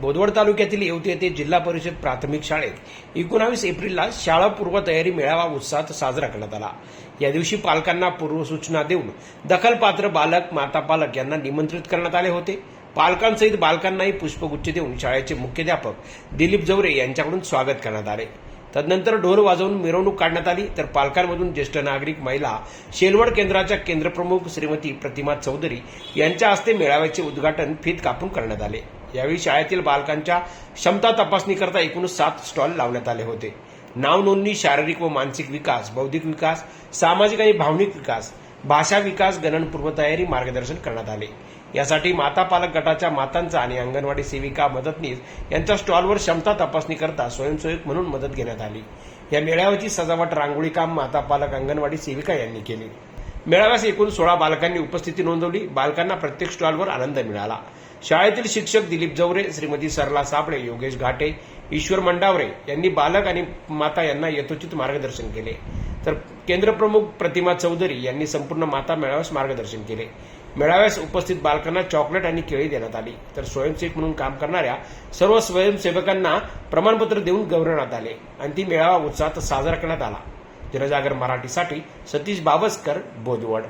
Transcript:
बोदवड तालुक्यातील येवती येथे जिल्हा परिषद प्राथमिक शाळेत एकोणावीस एप्रिलला शाळा पूर्व तयारी मेळावा उत्साहात साजरा करण्यात आला. या दिवशी पालकांना पूर्वसूचना देऊन दखलपात्र बालक माता पालक यांना निमंत्रित करण्यात आले होते. पालकांसहित बालकांनाही पुष्पगुच्छ देऊन शाळेचे मुख्याध्यापक दिलीप जवरे यांच्याकडून स्वागत करण्यात आले. तदनंतर ढोल वाजवून मिरवणूक काढण्यात आली. तर पालकांमधून ज्येष्ठ नागरिक महिला शेलवड केंद्राच्या केंद्रप्रमुख श्रीमती प्रतिमा चौधरी यांच्या हस्ते मेळाव्याचे उद्घाटन फीत कापून करण्यात आले. यावेळी शाळेतील बालकांच्या क्षमता तपासणीकरता एकूण सात स्टॉल लावण्यात आले होते. नाव नोंदणी शारीरिक व मानसिक विकास बौद्धिक विकास सामाजिक आणि भावनिक विकास भाषा विकास गणन पूर्वतयारी मार्गदर्शन करण्यात आले. यासाठी माता पालक गटाच्या मातांचा आणि अंगणवाडी सेविका मदतनीस यांच्या स्टॉलवर क्षमता तपासणी करता स्वयंसेवक म्हणून मदत घेण्यात आली. या मेळाव्याची सजावट रांगोळी काम माता पालक अंगणवाडी सेविका यांनी केली. मेळाव्यास एकूण सोळा बालकांनी उपस्थिती नोंदवली. बालकांना प्रत्येक स्टॉलवर आनंद मिळाला. शाळेतील शिक्षक दिलीप जवरे श्रीमती सरला साबळे योगेश घाटे ईश्वर मंडावरे यांनी बालक आणि माता यांना यथोचित मार्गदर्शन केले. तर केंद्रप्रमुख प्रतिमा चौधरी यांनी संपूर्ण माता मेळाव्यास मार्गदर्शन केले. मेळाव्यास उपस्थित बालकांना चॉकलेट आणि केळी देण्यात आली. तर स्वयंसेवक म्हणून काम करणाऱ्या सर्व स्वयंसेवकांना प्रमाणपत्र देऊन गौरवण्यात आले आणि ती मेळावा उत्साहात साजरा करण्यात आला. जनजागर मराठीसाठी सतीश बावस्कर बोदवड